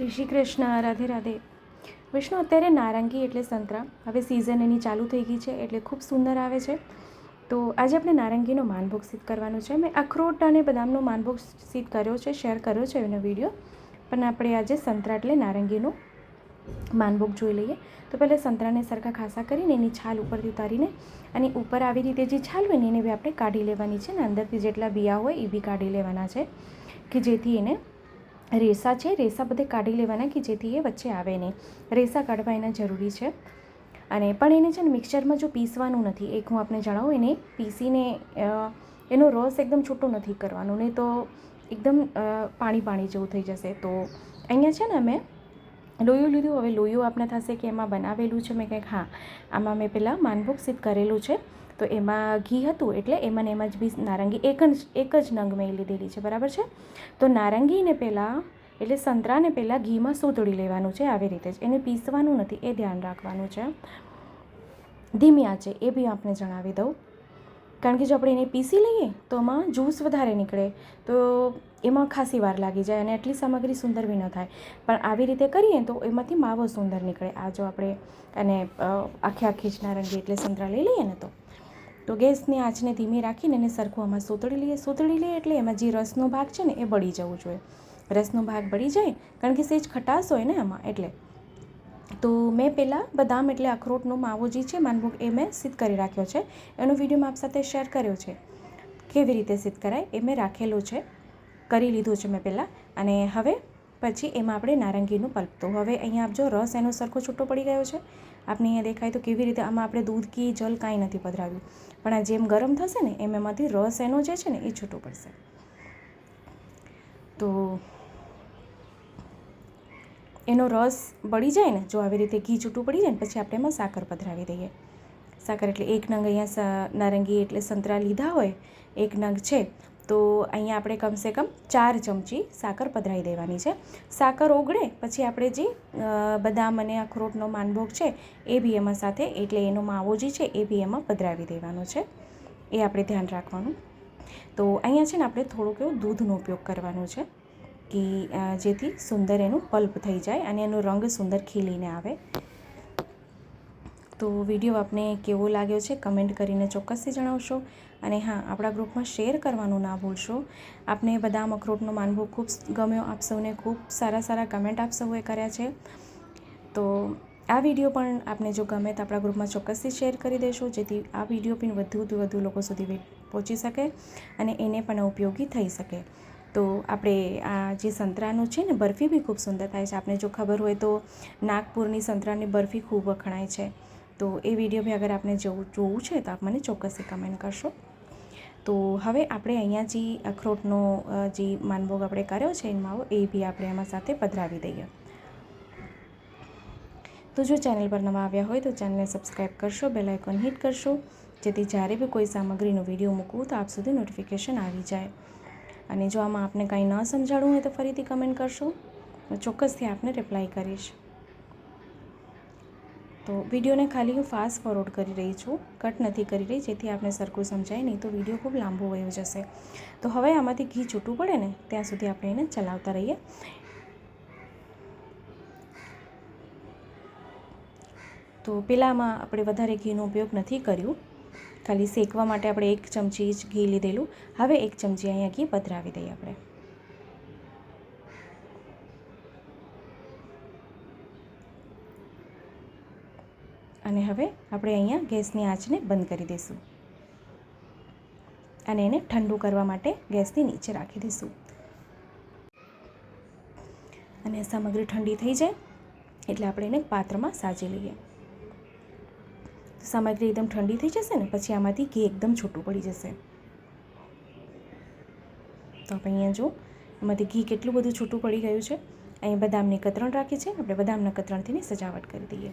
જય શ્રી કૃષ્ણ, રાધે રાધે. વિષ્ણુ અત્યારે નારંગી એટલે સંતરા. હવે સિઝન એની ચાલુ થઈ ગઈ છે એટલે ખૂબ સુંદર આવે છે. તો આજે આપણે નારંગીનો માનભોગ સિદ્ધ કરવાનો છે. મેં અખરોટ અને બદામનો માનભોગ સિદ્ધ કર્યો છે શેર કર્યો છે એનો વીડિયો પણ આપણે આજે સંતરા એટલે નારંગીનો માનભોગ જોઈ લઈએ. તો પહેલાં સંતરાને સરખા ખાસા કરીને એની છાલ ઉપરથી ઉતારીને અને ઉપર આવી રીતે જે છાલ હોય ને એને બી આપણે કાઢી લેવાની છે અને અંદરથી જેટલા બિયા હોય એ બી કાઢી લેવાના છે કે જેથી એને રેસા છે, રેસા બધે કાઢી લેવાના કે જેથી એ વચ્ચે આવે નહીં. રેસા કાઢવા એના જરૂરી છે. અને પણ એને છે ને મિક્સચરમાં જો પીસવાનું નથી, એક હું આપને જણાવું, એને પીસીને એનો રસ એકદમ છૂટો નથી કરવાનો, નહીં તો એકદમ પાણી પાણી જેવું થઈ જશે. તો અહીંયા છે ને મેં લોયું લીધું, હવે લોયું આપને થશે કે એમાં બનાવેલું છે, મેં કંઈક, હા, આમાં મેં પહેલાં માનભોગ સિદ્ધ કરેલું છે. તો એમાં ઘી હતું એટલે એમાં ને એમાં જ બી નારંગી એક જ એક જ નંગ મેં લીધેલી છે, બરાબર છે? તો નારંગીને પહેલાં, એટલે સંતરાને પહેલાં ઘીમાં સોતળી લેવાનું છે આવી રીતે જ. એને પીસવાનું નથી, એ ધ્યાન રાખવાનું છે. ધીમી આંચે, એ બી આપણે જણાવી દઉં. કારણ કે જો આપણે એને પીસી લઈએ, તો એમાં જ્યુસ વધારે નીકળે. તો એમાં ખાસી વાર લાગી જાય અને એટલી સામગ્રી સુંદર બી ન થાય. પણ આવી રીતે કરીએ તો એમાંથી માવો સુંદર નીકળે. આ જો આપણે અને આખે આખી જ નારંગી એટલે સંતરા લઈ લઈએ ને તો. તો ગેસની આંચને ધીમી રાખીને એને સરખું આમાં સોતળી લઈએ. સોતળી લઈએ એટલે એમાં જે રસનો ભાગ છે ને એ બળી જવું જોઈએ. રસનો ભાગ બળી જાય, કારણ કે સેજ ખટાશ હોય ને એમાં એટલે. તો મેં પહેલાં બદામ એટલે અખરોટનો માવો જે છે, માનભોગ એ મેં સિદ્ધ કરી રાખ્યો છે. એનો વીડિયો આપ સાથે શેર કર્યો છે કેવી રીતે સિદ્ધ કરાય એ મેં રાખેલો છે. કરી લીધું છે મેં પહેલાં. અને હવે પછી એમાં આપણે નારંગીનું પલ્પ હવે અહીંયા આપ જો રસ એનો સરખો છૂટો પડી ગયો છે. આપને અહીંયા દેખાય તો કેવી રીતે આમાં આપણે દૂધ, ઘી, જલ કાંઈ નથી પધરાવ્યું. પણ આ જેમ ગરમ થશે ને એમ એમાંથી રસ એનો જે છે ને એ છૂટો પડશે. તો એનો રસ બળી જાય ને, જો આવી રીતે ઘી છૂટું પડી જાય ને, પછી આપણે એમાં સાકર પધરાવી દઈએ. સાકર એટલે એક નંગ અહીંયા નારંગી એટલે સંતરા લીધા હોય, એક નંગ છે. તો અહીંયા આપણે કમસે કમ ચાર ચમચી સાકર પધરાવી દેવાની છે. સાકર ઓગળે પછી આપણે જે બદામ અને અખરોટનો માનભોગ છે, એ બી એમાં સાથે, એટલે એનો માવો જે છે, એ બી એમાં પધરાવી દેવાનો છે. એ આપણે ધ્યાન રાખવાનું. તો અહીંયા છે ને આપણે થોડુંક એવું દૂધનો ઉપયોગ કરવાનો છે, કે જેથી સુંદર એનું પલ્પ થઈ જાય અને એનો રંગ સુંદર ખીલીને આવે. તો વીડિયો આપને કેવો લાગ્યો છે કમેન્ટ કરીને ચોક્કસથી જણાવશો. અને હા, આપણા ગ્રુપમાં શેર કરવાનું ના ભૂલશો. આપને બદામ અખરોટનો માનવો ખૂબ ગમ્યો. આપ સૌને ખૂબ સારા સારા કમેન્ટ આપ સૌએ કર્યા છે. તો આ વીડિયો પણ આપને જો ગમે તો આપણા ગ્રુપમાં ચોક્કસથી શેર કરી દેશો, જેથી આ વીડિયો પણ વધુથી વધુ લોકો સુધી પહોંચી શકે અને એને પણ ઉપયોગી થઈ શકે. તો આપણે આ જે સંતરાનું છે ને, બરફી બી ખૂબ સુંદર થાય છે. આપને જો ખબર હોય તો નાગપુરની સંતરાની બરફી ખૂબ વખણાય છે. તો એ વીડિયો બી અગર આપને જોવું જોવું છે તો આપ મને ચોક્કસથી કમેન્ટ કરશો. તો હવે આપણે અહીંયા જે અખરોટનો જે માનભોગ આપણે કર્યો છે માવો, એ બી આપણે એમાં સાથે પધરાવી દઈએ. તો જો ચેનલ પર નવા આવ્યા હોય તો ચેનલને સબસ્ક્રાઈબ કરશો બેલ આઇકોન હિટ કરશો, જેથી જ્યારે બી કોઈ સામગ્રીનો વીડિયો મૂકવું તો આપ સુધી નોટિફિકેશન આવી જાય. અને જો આમાં આપને કાંઈ ન સમજાડવું હોય તો ફરીથી કમેન્ટ કરશો. ચોક્કસથી આપને રિપ્લાય કરીશ. તો વિડીયોને ખાલી હું ફાસ્ટ ફોરવર્ડ કરી રહી છું. કટ નથી કરી રહી, જેથી આપણે સરખું સમજાય, નહીં તો વીડિયો ખૂબ લાંબો વયો જશે. તો હવે આમાંથી ઘી છૂટું પડે ને, ત્યાં સુધી આપણે એને ચલાવતા રહીએ. તો પેલામાં આપણે વધારે ઘીનો ઉપયોગ નથી કર્યું. ખાલી શેકવા માટે આપણે એક ચમચી જ ઘી લીધેલું. હવે એક ચમચી અહીંયા ઘી પધરાવી દઈએ આપણે. અને હવે આપણે અહીંયા ગેસની આંચને બંધ કરી દઈશું. અને એને ઠંડુ કરવા માટે ગેસની નીચે રાખી દઈશું. અને સામગ્રી ઠંડી થઈ જાય એટલે આપણે એને પાત્રમાં સાજી લઈએ. સામગ્રી એકદમ ઠંડી થઈ જશે ને, પછી આમાંથી ઘી એકદમ છૂટું પડી જશે. તો આપણે અહીંયા જો એમાંથી ઘી કેટલું બધું છૂટું પડી ગયું છે. અહીં બદામની કતરણ રાખી છે. આપણે બદામના કતરણથી સજાવટ કરી દઈએ.